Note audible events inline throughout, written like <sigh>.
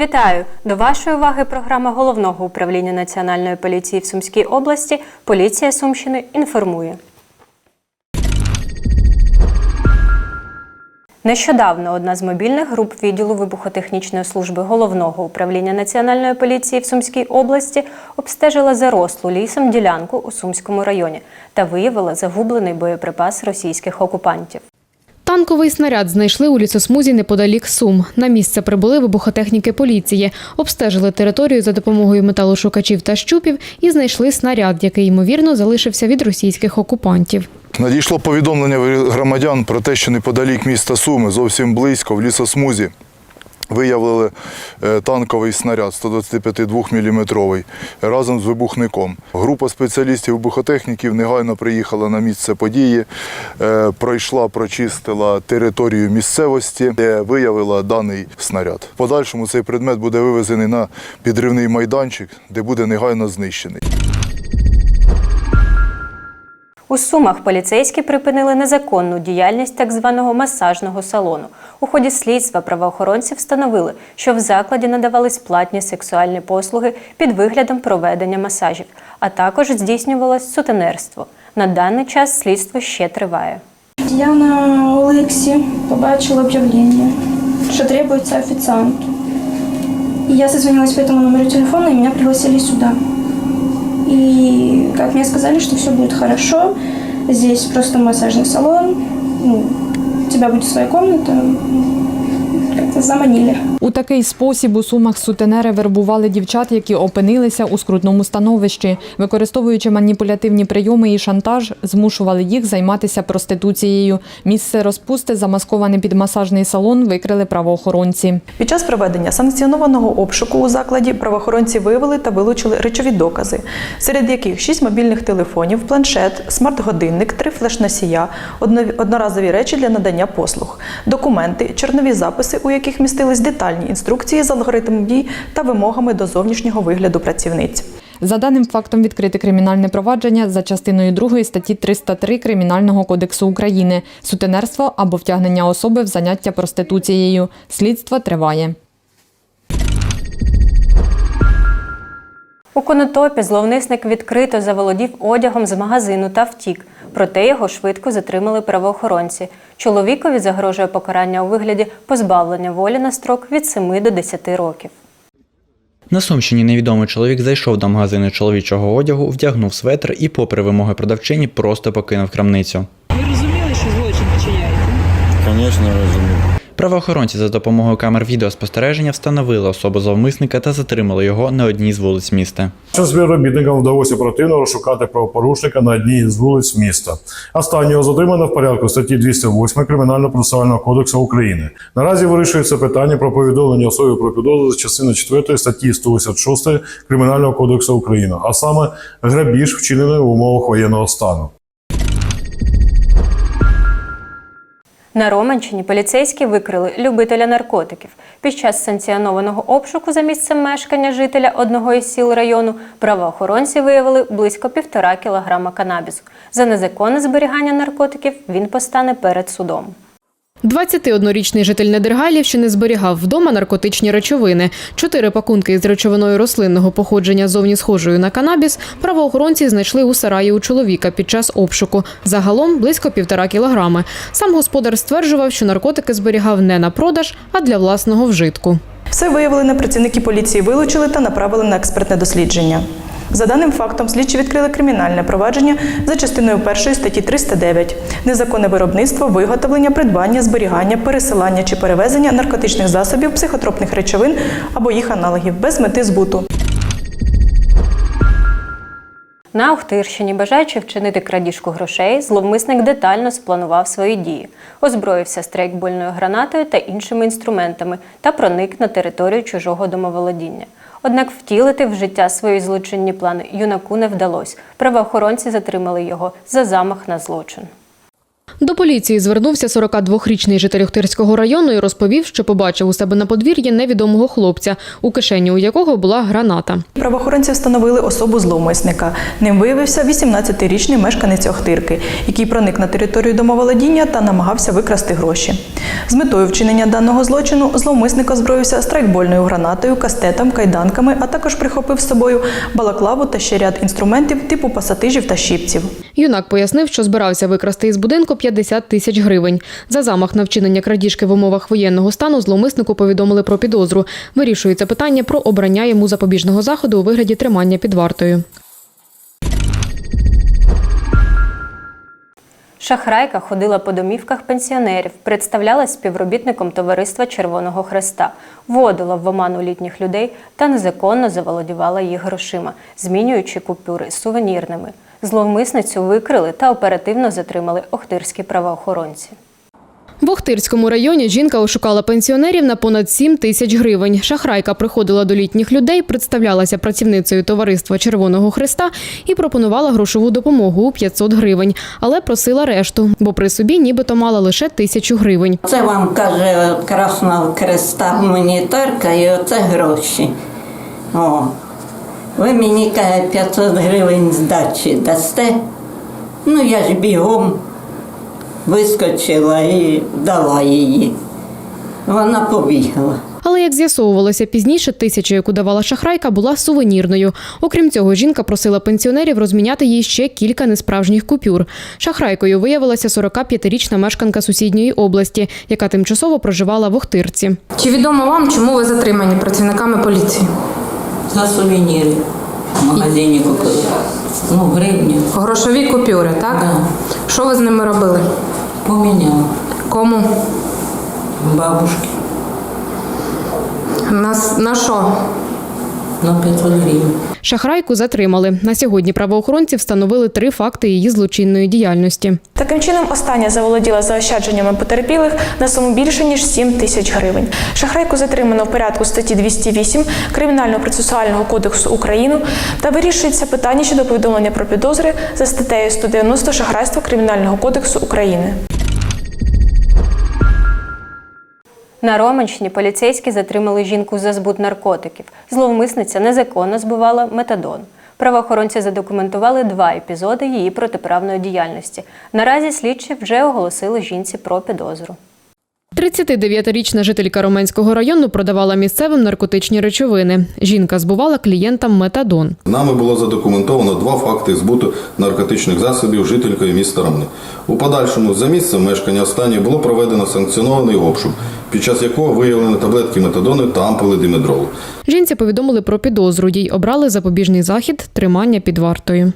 Вітаю! До вашої уваги програма головного управління Національної поліції в Сумській області Поліція Сумщини інформує. Нещодавно одна з мобільних груп відділу вибухотехнічної служби головного управління Національної поліції в Сумській області обстежила зарослу лісом ділянку у Сумському районі та виявила загублений боєприпас російських окупантів. Танковий снаряд знайшли у лісосмузі неподалік Сум. На місце прибули вибухотехніки поліції, обстежили територію за допомогою металошукачів та щупів і знайшли снаряд, який ймовірно залишився від російських окупантів. Надійшло повідомлення громадян про те, що неподалік міста Суми, зовсім близько, в лісосмузі, виявили е, танковий снаряд 125 мм разом з вибухником. Група спеціалістів вибухотехніків негайно приїхала на місце події, е, пройшла, прочистила територію місцевості, де виявила даний снаряд. В подальшому цей предмет буде вивезений на підривний майданчик, де буде негайно знищений. У Сумах поліцейські припинили незаконну діяльність так званого масажного салону. У ході слідства правоохоронці встановили, що в закладі надавались платні сексуальні послуги під виглядом проведення масажів, а також здійснювалось сутенерство. На даний час слідство ще триває. Я на Олексі побачила объявление, что требуется официант. И я созвонилась по этому номеру телефона, и меня пригласили сюда. И как мне сказали, что все будет хорошо, здесь просто массажный салон, ну, у тебя будет своя комната, как-то. У такий спосіб у сумах сутенери вербували дівчат, які опинилися у скрутному становищі. Використовуючи маніпулятивні прийоми і шантаж, змушували їх займатися проституцією. Місце розпусти, замасковане під масажний салон, викрили правоохоронці. Під час проведення санкціонованого обшуку у закладі правоохоронці виявили та вилучили речові докази, серед яких шість мобільних телефонів, планшет, смарт-годинник, три флеш-носія, одноразові речі для надання послуг, документи, чорнові записи, у яких містились детальні інструкції з алгоритмом дій та вимогами до зовнішнього вигляду працівниць. За даним фактом відкрите кримінальне провадження за частиною 2 статті 303 Кримінального кодексу України сутенерство або втягнення особи в заняття проституцією. Слідство триває. У Конотопі зловмисник відкрито заволодів одягом з магазину та втік. Проте його швидко затримали правоохоронці. Чоловікові загрожує покарання у вигляді позбавлення волі на строк від 7 до 10 років. На Сумщині невідомий чоловік зайшов до магазину чоловічого одягу, вдягнув светр і, попри вимоги продавчині, просто покинув крамницю. Ви розуміли, що злочин вчиняєте? Звісно, розумію. Правоохоронці за допомогою камер відеоспостереження встановили особу зловмисника та затримали його на одній з вулиць міста. Що співробітникам вдалося оперативно розшукати правопорушника на одній з вулиць міста. Останнього затримано в порядку статті 208 Кримінально-процесуального кодексу України. Наразі вирішується питання про повідомлення особи про підозру за частиною 4 статті 186 Кримінального кодексу України, а саме грабіж, вчинений в умовах воєнного стану. На Романщині поліцейські викрили любителя наркотиків. Під час санкціонованого обшуку за місцем мешкання жителя одного із сіл району правоохоронці виявили близько півтора кілограма канабісу. За незаконне зберігання наркотиків він постане перед судом. 21-річний житель Недергалівщини зберігав вдома наркотичні речовини. Чотири пакунки із речовиною рослинного походження зовні схожою на канабіс правоохоронці знайшли у сараї у чоловіка під час обшуку. Загалом близько півтора кілограми. Сам господар стверджував, що наркотики зберігав не на продаж, а для власного вжитку. Все виявлене працівники поліції вилучили та направили на експертне дослідження. За даним фактом, слідчі відкрили кримінальне провадження за частиною 1 статті 309 незаконне виробництво, виготовлення, придбання, зберігання, пересилання чи перевезення наркотичних засобів, психотропних речовин або їх аналогів без мети збуту. На Охтирщині, бажаючи вчинити крадіжку грошей, зловмисник детально спланував свої дії, озброївся стрейкбольною гранатою та іншими інструментами та проник на територію чужого домоволодіння. Однак втілити в життя свої злочинні плани юнаку не вдалося. Правоохоронці затримали його за замах на злочин. До поліції звернувся 42-річний житель Охтирського району і розповів, що побачив у себе на подвір'ї невідомого хлопця, у кишені у якого була граната. Правоохоронці встановили особу зловмисника. Ним виявився 18-річний мешканець Охтирки, який проник на територію домоволодіння та намагався викрасти гроші. З метою вчинення даного злочину зловмисник озброївся страйкбольною гранатою, кастетом, кайданками, а також прихопив з собою балаклаву та ще ряд інструментів типу пасатижів та щипців. Юнак пояснив, що збирався викрасти із будинку 50 тисяч гривень. За замах на вчинення крадіжки в умовах воєнного стану зловмиснику повідомили про підозру. Вирішується питання про обрання йому запобіжного заходу у вигляді тримання під вартою. Шахрайка ходила по домівках пенсіонерів, представлялась співробітником товариства Червоного Хреста, вводила в оману літніх людей та незаконно заволодівала їх грошима, змінюючи купюри сувенірними. Зловмисницю викрили та оперативно затримали охтирські правоохоронці. В Охтирському районі жінка ошукала пенсіонерів на понад 7 тисяч гривень. Шахрайка приходила до літніх людей, представлялася працівницею товариства Червоного Христа і пропонувала грошову допомогу у 500 гривень, але просила решту, бо при собі нібито мала лише тисячу гривень. Це вам каже Красного Креста гуманітарка і оце гроші. О. Ви мені каже 500 гривень здачі дасте. Ну я ж бігом вискочила і дала її. Вона побігла. Але як з'ясовувалося пізніше, тисяча, яку давала шахрайка, була сувенірною. Окрім цього, жінка просила пенсіонерів розміняти їй ще кілька несправжніх купюр. Шахрайкою виявилася 45-річна мешканка сусідньої області, яка тимчасово проживала в Охтирці. Чи відомо вам, чому ви затримані працівниками поліції? За сувеніри в магазині купили. Ну, гривні. Грошові купюри, так? Да. Що ви з ними робили? Поміняла. Кому? Бабушки На, на що? На 500 гривень. Шахрайку затримали. На сьогодні правоохоронці встановили три факти її злочинної діяльності. Таким чином, остання заволоділа заощадженнями потерпілих на суму більше ніж 7 тисяч гривень. Шахрайку затримано в порядку статті 208 Кримінального процесуального кодексу України та вирішується питання щодо повідомлення про підозри за статтею 190 шахрайства Кримінального кодексу України. На Романщині поліцейські затримали жінку за збут наркотиків. Зловмисниця незаконно збивала метадон. Правоохоронці задокументували два епізоди її протиправної діяльності. Наразі слідчі вже оголосили жінці про підозру. 39-річна жителька Роменського району продавала місцевим наркотичні речовини. Жінка збувала клієнтам метадон. Нами було задокументовано два факти збуту наркотичних засобів жителькою міста Ромни. У подальшому за місцем мешкання останньої було проведено санкціонований обшук, під час якого виявлено таблетки метадону та ампули димедролу. Жінці повідомили про підозру. Їй обрали запобіжний захід тримання під вартою.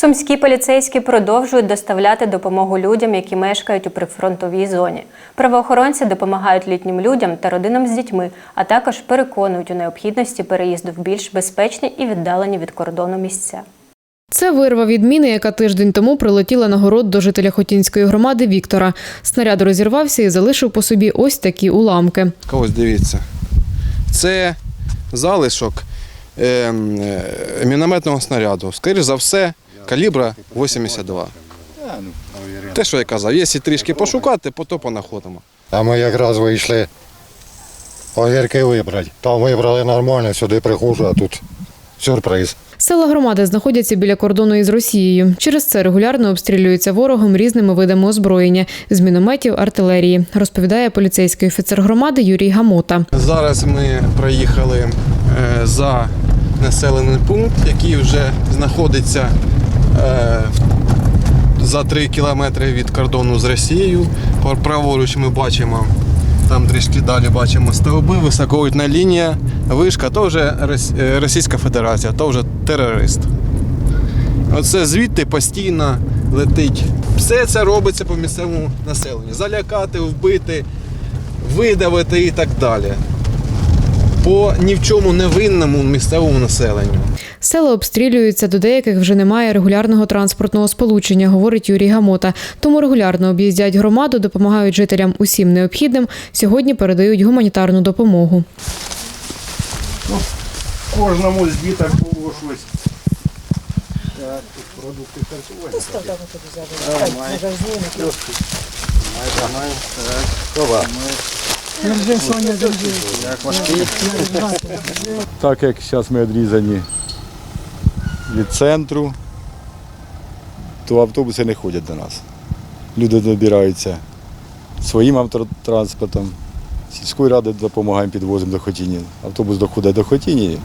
Сумські поліцейські продовжують доставляти допомогу людям, які мешкають у прифронтовій зоні. Правоохоронці допомагають літнім людям та родинам з дітьми, а також переконують у необхідності переїзду в більш безпечні і віддалені від кордону місця. Це вирва від міни, яка тиждень тому прилетіла на город до жителя Хотінської громади Віктора. Снаряд розірвався і залишив по собі ось такі уламки. Ось дивіться. Це залишок е, е, мінометного снаряду. Скоріше за все, калібра 82. Те, що я казав, якщо трішки пошукати, то понаходимо. А ми якраз вийшли огірки вибрати. Там вибрали нормально, сюди приходжу, а тут сюрприз. Села громади знаходяться біля кордону із Росією. Через це регулярно обстрілюються ворогом різними видами озброєння з мінометів, артилерії, розповідає поліцейський офіцер громади Юрій Гамота. Зараз ми проїхали е, за населений пункт, який вже знаходиться за 3 кілометри від кордону з Росією. Праворуч ми бачимо, там трішки далі бачимо стовби, високовольтна лінія, вишка, то вже е, Російська Федерація, то вже терорист. Оце звідти постійно летить. Все це робиться по місцевому населенню. Залякати, вбити, видавити і так далі. По ні в чому невинному місцевому населенню. Села обстрілюються, до деяких вже немає регулярного транспортного сполучення, говорить Юрій Гамота. Тому регулярно об'їздять громаду, допомагають жителям усім необхідним. Сьогодні передають гуманітарну допомогу. Кожному з діток було щось. Так як зараз ми відрізані від центру, то автобуси не ходять до нас. Люди добираються своїм автотранспортом. Сільської ради допомагаємо, підвозимо до Хотіні. Автобус доходить до Хотіні,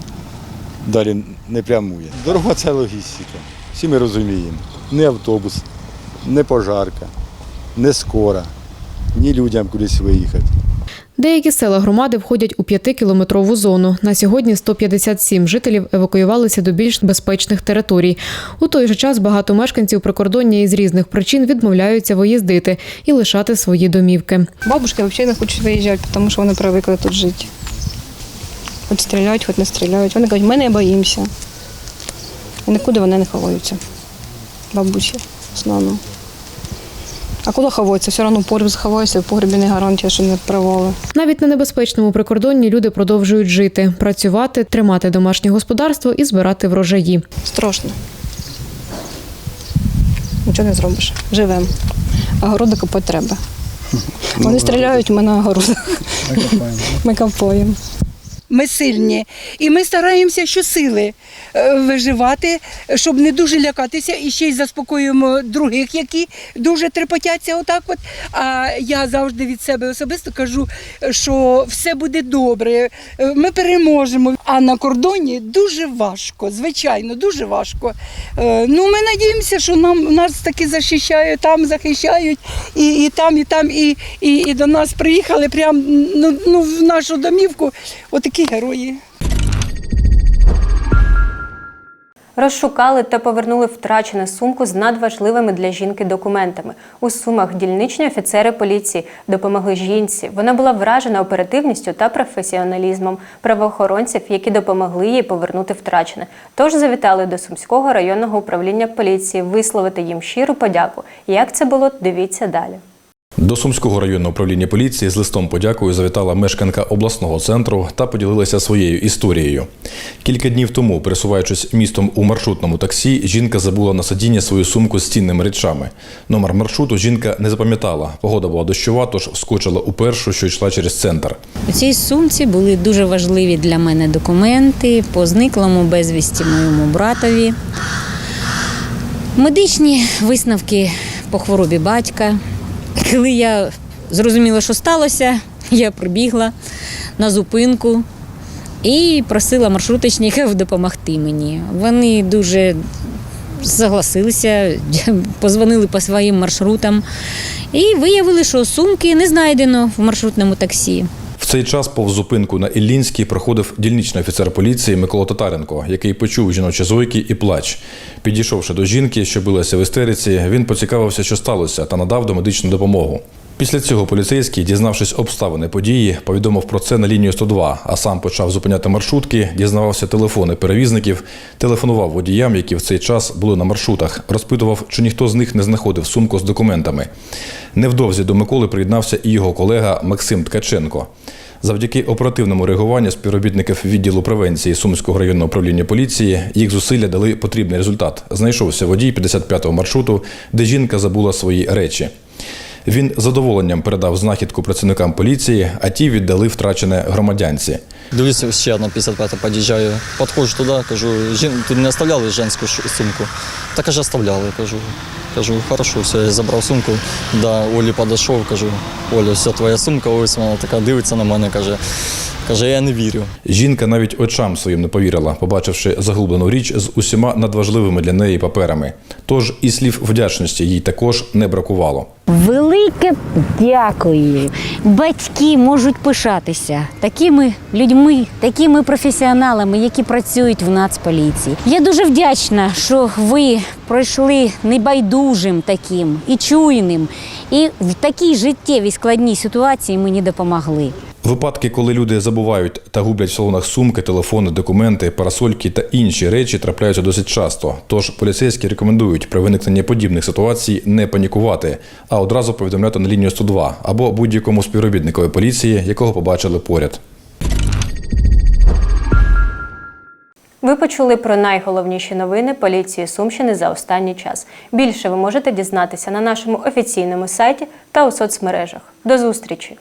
далі не прямує. Дорога це логістика. Всі ми розуміємо. Не автобус, не пожарка, не скора, ні людям кудись виїхати. Деякі села громади входять у п'ятикілометрову зону. На сьогодні 157 жителів евакуювалися до більш безпечних територій. У той же час багато мешканців прикордоння із різних причин відмовляються виїздити і лишати свої домівки. Бабушки взагалі не хочуть виїжджати, тому що вони привикли тут жити. Хоч стріляють, хоч не стріляють. Вони кажуть, ми не боїмося. І нікуди вони не ховаються. Бабусі, в основному. А куди ховаються? Все одно погріб заховаються, в погрібі не гарантія, що не провали. Навіть на небезпечному прикордонні люди продовжують жити, працювати, тримати домашнє господарство і збирати врожаї. Страшно. Нічого не зробиш. Живемо. А городи копати треба. <laughs> Вони стріляють, ми на городах. Ми копаємо. Ми сильні, і ми стараємося щосили е, виживати, щоб не дуже лякатися, і ще й заспокоюємо других, які дуже трепотяться отак. От. А я завжди від себе особисто кажу, що все буде добре, е, ми переможемо. А на кордоні дуже важко, звичайно, дуже важко. Е, Ну, ми надіємося, що нам нас таки захищають, там захищають, і, і там, і там, і, і, і до нас приїхали прямо ну, ну, в нашу домівку. Отакі герої. Розшукали та повернули втрачену сумку з надважливими для жінки документами. У сумах дільничні офіцери поліції допомогли жінці. Вона була вражена оперативністю та професіоналізмом правоохоронців, які допомогли їй повернути втрачене. Тож завітали до Сумського районного управління поліції висловити їм щиру подяку. Як це було, дивіться далі. До Сумського районного управління поліції з листом подякою завітала мешканка обласного центру та поділилася своєю історією. Кілька днів тому, пересуваючись містом у маршрутному таксі, жінка забула на сидіння свою сумку з цінними речами. Номер маршруту жінка не запам'ятала. Погода була дощова, тож вскочила у першу, що йшла через центр. У цій сумці були дуже важливі для мене документи по зниклому безвісті моєму братові, медичні висновки по хворобі батька. Коли я зрозуміла, що сталося, я прибігла на зупинку і просила маршруточників допомогти мені. Вони дуже согласилися, <laughs> позвонили по своїм маршрутам і виявили, що сумки не знайдено в маршрутному таксі. Цей час повз зупинку на Іллінській проходив дільничний офіцер поліції Микола Татаренко, який почув жіночі зойки і плач. Підійшовши до жінки, що билася в істериці, він поцікавився, що сталося, та надав домедичну допомогу. Після цього поліцейський, дізнавшись обставини події, повідомив про це на лінію 102, а сам почав зупиняти маршрутки, дізнавався телефони перевізників, телефонував водіям, які в цей час були на маршрутах, розпитував, чи ніхто з них не знаходив сумку з документами. Невдовзі до Миколи приєднався і його колега Максим Ткаченко. Завдяки оперативному реагуванню співробітників відділу превенції Сумського районного управління поліції їх зусилля дали потрібний результат. Знайшовся водій 55-го маршруту, де жінка забула свої речі. Він задоволенням передав знахідку працівникам поліції, а ті віддали втрачене громадянці. Дивлюся ще одна 55 під'їжджаю. Підходжу туди, кажу, жін, тут не оставляли женську ш- сумку. Та каже, оставляли. Кажу, кажу, хорошо, все, я забрав сумку. до Олі підійшов, кажу, Оля, все, твоя сумка, ось вона така дивиться на мене, каже, каже, я не вірю. Жінка навіть очам своїм не повірила, побачивши заглублену річ з усіма надважливими для неї паперами. Тож і слів вдячності їй також не бракувало. Велике дякую. Батьки можуть пишатися такими людьми, такими професіоналами, які працюють в Нацполіції. Я дуже вдячна, що ви пройшли небайдужим таким і чуйним, і в такій життєвій складній ситуації мені допомогли. Випадки, коли люди забувають та гублять в салонах сумки, телефони, документи, парасольки та інші речі, трапляються досить часто. Тож поліцейські рекомендують при виникненні подібних ситуацій не панікувати, а одразу повідомляти на лінію 102 або будь-якому співробітникові поліції, якого побачили поряд. Ви почули про найголовніші новини поліції Сумщини за останній час. Більше ви можете дізнатися на нашому офіційному сайті та у соцмережах. До зустрічі!